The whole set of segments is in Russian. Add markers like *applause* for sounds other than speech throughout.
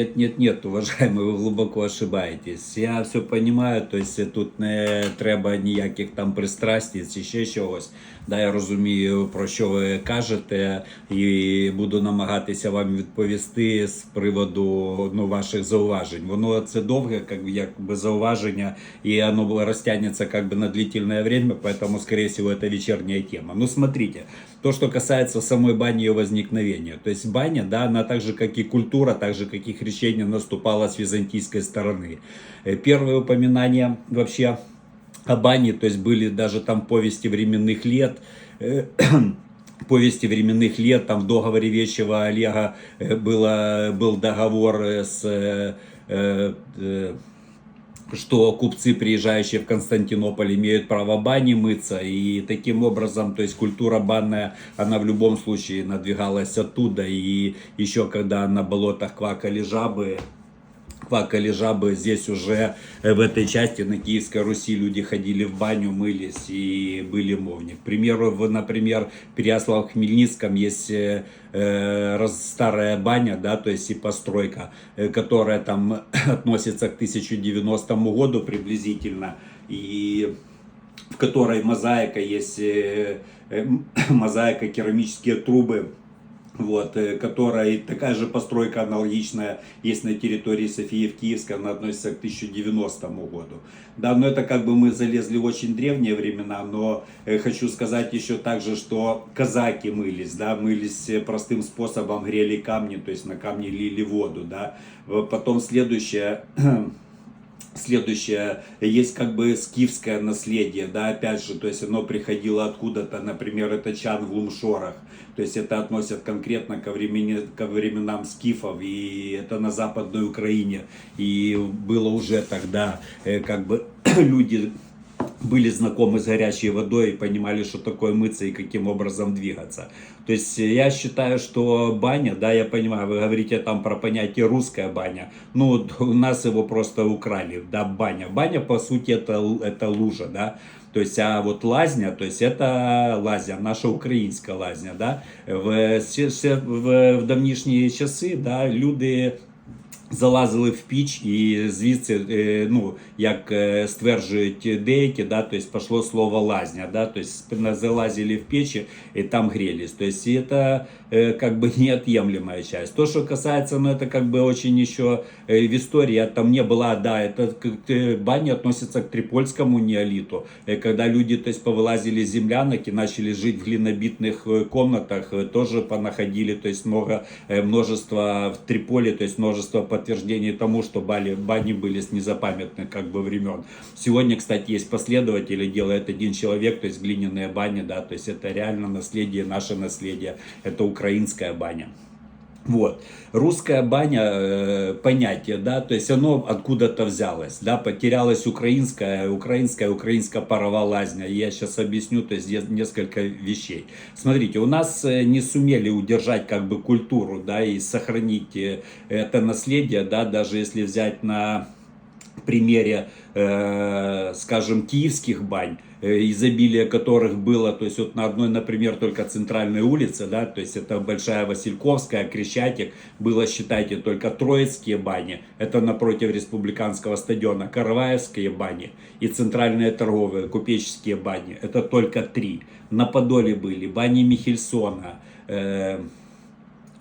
Нет, нет, нет, уважаемый, ви глибоко ошибаєтесь. Я все понимаю, то есть тут не треба ніяких там пристрастій чи ще чогось. Да, я розумію, про що ви кажете, і буду намагатися вам відповісти з приводу ну, ваших зауважень. Воно це довге, как, бы, якби зауваження, і оно було розтягнеться как бы на длительное время, поэтому, скорее всего, это вечерняя тема. Ну, смотрите, то, что касается самой бани ее возникновения. То есть баня, да, она так же, как и культура, так же, как и крещение, наступала с византийской стороны. Э, Первые упоминания вообще о бане, то есть были даже там повести временных лет, э, *clears throat* повести временных лет, там в договоре Вещего Олега э, было, был договор с что купцы, приезжающие в Константинополь, имеют право бани мыться, и таким образом, то есть культура банная, она в любом случае надвигалась оттуда, и еще когда на болотах квакали жабы, квакали жабы, здесь уже э, в этой части на Киевской Руси люди ходили в баню, мылись и были мовни. К примеру, в, например, Переяслав-Хмельницком есть э, э, раз- старая баня, да, то есть и постройка, э, которая там *coughs* относится к 1090 году приблизительно, и в которой мозаика есть, э, э, *coughs* мозаика, керамические трубы, вот, э, которая такая же постройка аналогичная есть на территории Софии Киевской, она относится к 1090 году. Да, но это как бы мы залезли в очень древние времена, но э, хочу сказать еще также, что казаки мылись, да, мылись э, простым способом, грели камни, то есть на камни лили воду, да. Потом следующее, *clears throat* Следующее, есть как бы скифское наследие, да, опять же, то есть оно приходило откуда-то, например, это чан в Лумшорах, то есть это относят конкретно ко, времени, ко временам скифов, и это на Западной Украине, и было уже тогда, э, как бы, *clears throat* люди были знакомы с горячей водой и понимали, что такое мыться и каким образом двигаться. То есть э, я считаю, что баня, да, я понимаю, вы говорите там про понятие русская баня, ну у нас его просто украли, да, баня. Баня по сути это, это лужа, да, то есть, а вот лазня, то есть это лазня, наша украинская лазня, да, в, се- се- в, в давнішні часи, да, люди залазили в піч і звідси, е, ну, як е, стверджують деякі, да, то есть пошло слово лазня, да, то есть залазили в печи и там грелись. То есть это э, как бы *laughs* неотъемлемая часть. То, что касается, ну, это как бы очень еще э, в истории, я там не была, да, это как, э, баня относится к трипольскому неолиту, э, когда люди, то есть повылазили из землянок и начали жить в глинобитных э, комнатах, э, тоже понаходили, то есть много, э, множество в Триполи, то есть множество подтверждений тому, что бани, бани были с незапамятных как бы времен. Сегодня, кстати, есть последователи, делает один человек, то есть глиняная баня, да, то есть это реально наследие, наше наследие, это украинская баня. Вот. Русская баня, э, понятие, да, то есть оно откуда-то взялось, да, потерялась украинская, украинская, украинская парова лазня. Я сейчас объясню, то есть несколько вещей. Смотрите, у нас э, не сумели удержать как бы культуру, да, и сохранить э, это наследие, да, даже если взять на примере, э, скажем, киевских бань, э, изобилие которых было, то есть вот на одной, например, только центральной улице, да, то есть это Большая Васильковская, Крещатик, было, считайте, только Троицкие бани, это напротив Республиканского стадиона, Караваевские бани и центральные торговые, купеческие бани, это только три. На Подоле были бани Михельсона, э,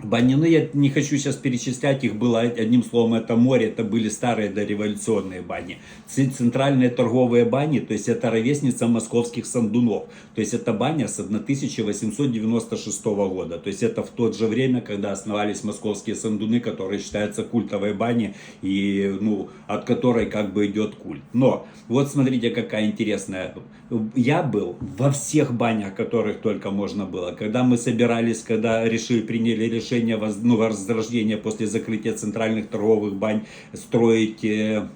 Бани, ну я не хочу сейчас перечислять, их было одним словом, это море, это были старые дореволюционные бани. Центральные торговые бани, то есть это ровесница московских сандунов. То есть это баня с 1896 года. То есть это в то же время, когда основались московские сандуны, которые считаются культовой баней, и, ну, от которой как бы идет культ. Но вот смотрите, какая интересная. Я был во всех банях, которых только можно было. Когда мы собирались, когда решили, приняли решение воз- ну, возрождения после закрытия центральных торговых бань строить, э,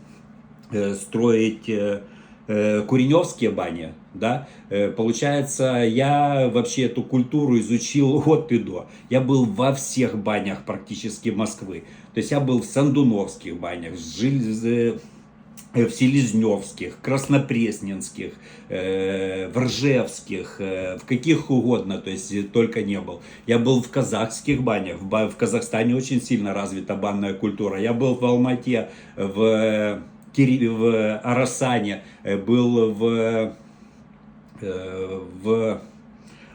э, строить э, Куреневские бани, да, получается, я вообще эту культуру изучил *laughs* от и до. Я был во всех банях практически Москвы. То есть я был в Сандуновских банях, в в Селезневских, Краснопресненских, э, в Ржевских, э, в каких угодно, то есть э, только не был. Я был в казахских банях, в, в Казахстане очень сильно развита банная культура. Я был в Алмате, в, э, в Арасане, э, был в, э, в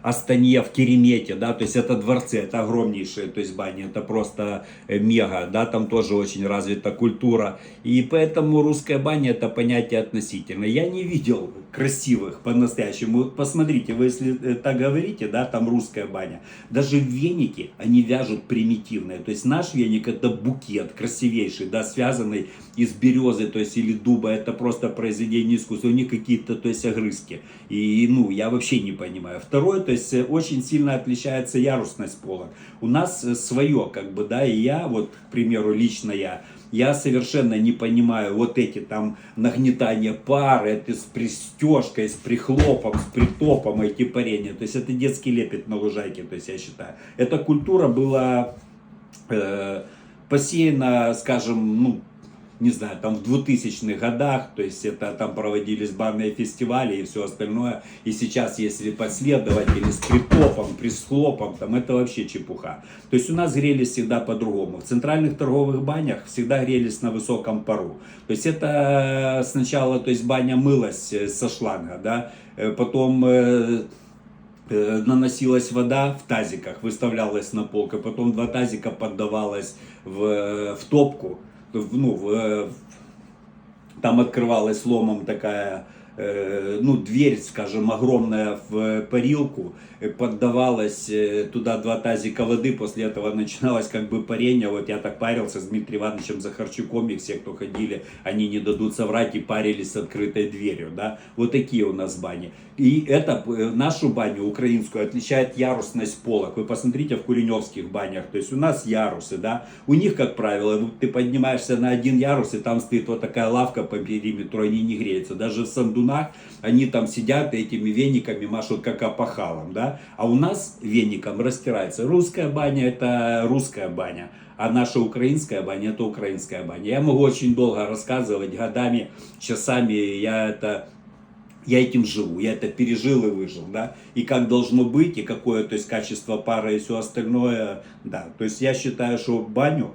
Астане, в Керемете, да, то есть это дворцы, это огромнейшие, то есть бани, это просто э, мега, да, там тоже очень развита культура, и поэтому русская баня это понятие относительно. Я не видел красивых по-настоящему, посмотрите, вы если э, так говорите, да, там русская баня, даже веники, они вяжут примитивные, то есть наш веник это букет красивейший, да, связанный из березы, то есть или дуба, это просто произведение искусства, у них какие-то, то есть огрызки, и, ну, я вообще не понимаю. Второе, то есть э, очень сильно отличается ярусность полок. У нас э, свое, как бы, да, и я, вот, к примеру, лично я, я совершенно не понимаю вот эти там нагнетания пары, это с пристежкой, с прихлопом, с притопом, эти парения. То есть это детский лепет на лужайке, то есть я считаю. Эта культура была э, посеяна, скажем, ну, не знаю, там в 2000-х годах, то есть это там проводились барные фестивали и все остальное. И сейчас, если последователи с притопом, присхлопом, там это вообще чепуха. То есть у нас грелись всегда по-другому. В центральных торговых банях всегда грелись на высоком пару. То есть это сначала, то есть баня мылась э, со шланга, да, э, потом э, э, наносилась вода в тазиках, выставлялась на полку, потом два тазика поддавалось в, в топку, ну, в, там открывалась ломом такая, э, ну, дверь, скажем, огромная в парилку, э, поддавалось э, туда два тазика воды, после этого начиналось как бы парение, вот я так парился с Дмитрием Ивановичем Захарчуком, и все, кто ходили, они не дадут соврать и парились с открытой дверью, да, вот такие у нас бани. И это э, нашу баню украинскую отличает ярусность полок. Вы посмотрите в куреневских банях, то есть у нас ярусы, да, у них, как правило, ты поднимаешься на один ярус, и там стоит вот такая лавка по периметру, они не греются. Даже в сандунах они там сидят этими вениками машут как опахалом, да, а у нас веником растирается. Русская баня это русская баня. А наша украинская баня это украинская баня. Я могу очень долго рассказывать, годами, часами. Я это я этим живу, я это пережил и выжил, да, и как должно быть, и какое, то есть, качество пары и все остальное, да, то есть, я считаю, что баню,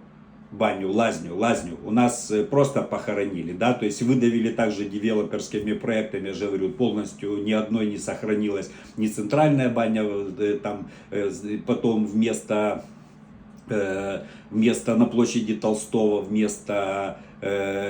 баню, лазню, лазню. У нас э, просто похоронили, да, то есть, выдавили также девелоперскими проектами, я же говорю, полностью ни одной не сохранилась, ни центральная баня, э, там, э, потом вместо вместо на площади Толстого, вместо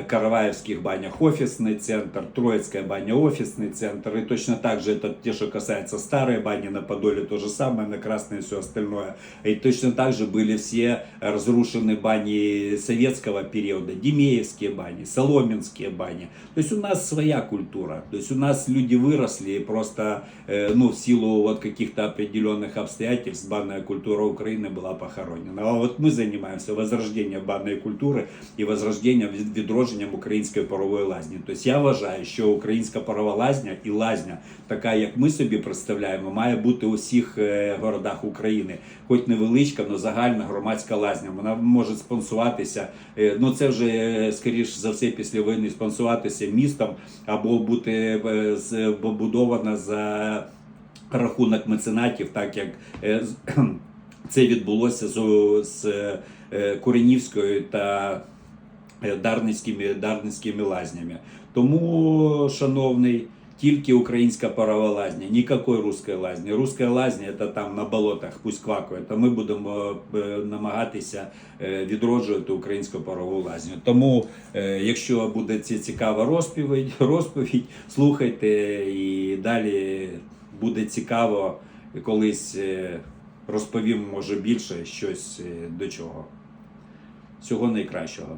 Караваевских банях офисный центр, Троицкая баня офисный центр. И точно так же это те, что касается старой бани на Подоле, то же самое, на Красной и все остальное. И точно так же были все разрушены бани советского периода, Демеевские бани, Соломенские бани. То есть у нас своя культура. То есть у нас люди выросли и просто, э, ну, в силу вот каких-то определенных обстоятельств банная культура Украины была похоронена. А вот мы занимаемся возрождением банной культури і возрожденням, від- відродженням української парової лазні. Тобто я вважаю, що українська парова лазня і лазня, така як ми собі представляємо, має бути у всіх е, городах України. Хоч невеличка, але загальна громадська лазня. Вона може спонсуватися. е, Ну це вже е, скоріш за все після війни спонсуватися містом або бути побудована за рахунок меценатів, так як *clears throat* це відбулося з, з та Дарницькими, Дарницькими лазнями. Тому, шановний, тільки українська парова лазня, ніякої руської лазні. Руська лазня це там на болотах, пусть квакує. То ми будемо е, намагатися е, відроджувати українську парову лазню. Тому, е, якщо буде ці цікава розповідь, *laughs* розповідь, слухайте і далі буде цікаво колись е, розповім, може більше щось е, до чого. Всього найкращого.